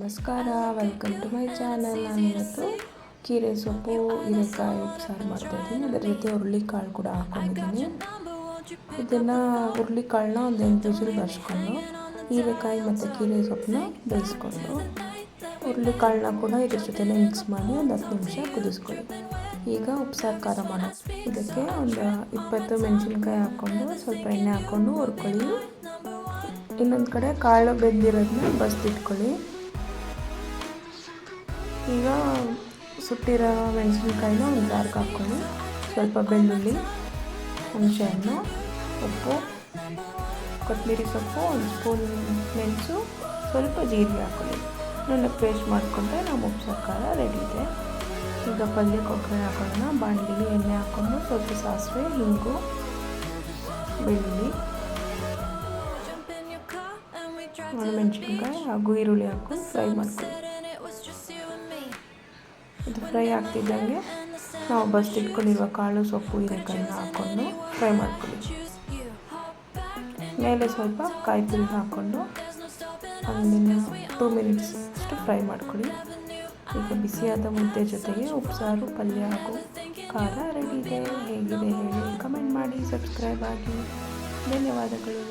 ನಮಸ್ಕಾರ welcome to my channel ನಾನು ಇವತ್ತು ಕೀರೆ ಸೊಪ್ಪು, ಹೀರೆಕಾಯಿ ಉಪ್ಸಾರು ಮಾಡ್ತಾಯಿದ್ದೀನಿ ಅದರ ಜೊತೆ ಹುರುಳಿಕಾಳು ಕೂಡ ಹಾಕೊಂಡಿದ್ದೀನಿ. ಇದನ್ನು ಹುರುಳಿಕಾಳನ್ನ ಒಂದು ಎಂಟು ವಿಸಿಲ್ ಬರ್ಸ್ಕೊಂಡು, ಹೀರೆಕಾಯಿ ಮತ್ತು ಕೀರೆ ಸೊಪ್ಪನ್ನ ಬೇಯಿಸ್ಕೊಂಡು, ಹುರುಳಿಕಾಳನ್ನ ಕೂಡ ಇದ್ರ ಜೊತೆನೇ ಮಿಕ್ಸ್ ಮಾಡಿ ಒಂದು ಹತ್ತು ನಿಮಿಷ ಕುದಿಸ್ಕೊಳ್ಳಿ. ಈಗ ಉಪ್ಸಾರು ಖಾರ ಮಾಡೋಣ. ಇದಕ್ಕೆ ಒಂದು ಇಪ್ಪತ್ತು ಮೆಣಸಿನ್ಕಾಯಿ ಹಾಕ್ಕೊಂಡು, ಸ್ವಲ್ಪ ಎಣ್ಣೆ ಹಾಕ್ಕೊಂಡು ಹುರ್ಕೊಳ್ಳಿ. ಇನ್ನೊಂದು ಕಡೆ ಕಾಳು ಬೆಂದಿರೋದನ್ನ ಬಸ್ದಿಟ್ಕೊಳ್ಳಿ. ಈಗ ಸುಟ್ಟಿರೋ ಮೆಣಸಿನ್ಕಾಯಿನ ಒಂದು ಜಾರ್ಗೆ ಹಾಕ್ಕೊಂಡು ಸ್ವಲ್ಪ ಬೆಳ್ಳುಳ್ಳಿ ಹುಣಸೆಹಣ್ಣು ಉಪ್ಪು ಕೊತ್ತಂಬರಿ ಸೊಪ್ಪು ಒಂದು ಸ್ಪೂನ್ ಮೆಣಸು ಸ್ವಲ್ಪ ಜೀರಿಗೆ ಹಾಕ್ಕೊಳ್ಳಿ. ನನ್ನ ಪೇಸ್ಟ್ ಮಾಡಿಕೊಂಡ್ರೆ ನಮ್ಮ ಉಪ್ಪು ಖಾರ ರೆಡಿ ಇದೆ. ಈಗ ಪಲ್ಯ ಒಗ್ಗರಣೆ ಹಾಕೊಳ್ಳೋಣ. ಬಾಣಲಿಗೆ ಎಣ್ಣೆ ಹಾಕ್ಕೊಂಡು ಸ್ವಲ್ಪ ಸಾಸಿವೆ ಹಿಂಗು ಬೆಳ್ಳುಳ್ಳಿ ಒಣಮೆಣಸಿನ್ಕಾಯಿ ಹಾಗೂ ಈರುಳ್ಳಿ ಹಾಕೊಂಡು ಫ್ರೈ ಮಾಡ್ಕೊಳ್ಳಿ. ಇದು ಫ್ರೈ ಆಗ್ತಿದ್ದಂಗೆ ನಾವು ಬಸ್ ಇಟ್ಕೊಂಡಿರುವ ಕಾಳು, ಸೊಪ್ಪು ಹೀರೆಕಾಯಿನ ಹಾಕ್ಕೊಂಡು ಫ್ರೈ ಮಾಡ್ಕೊಳ್ಳಿ. ಮೇಲೆ ಸ್ವಲ್ಪ ಕಾಯಿ ತುರಿ ಹಾಕ್ಕೊಂಡು ಅದನ್ನು ಟೂ ಮಿನಿಟ್ಸ್ ಅಷ್ಟು ಫ್ರೈ ಮಾಡ್ಕೊಳ್ಳಿ. ಈಗ ಬಿಸಿಯಾದ ಮುದ್ದೆ ಜೊತೆಗೆ ಉಪ್ಸಾರು, ಪಲ್ಯ ಹಾಕು ಖಾರ ರೆಡಿ ಇದೆ. ಹೇಗಿದೆ ಹೇಳಿ ಕಮೆಂಟ್ ಮಾಡಿ ಸಬ್ಸ್ಕ್ರೈಬ್ ಆಗಿ. ಧನ್ಯವಾದಗಳು.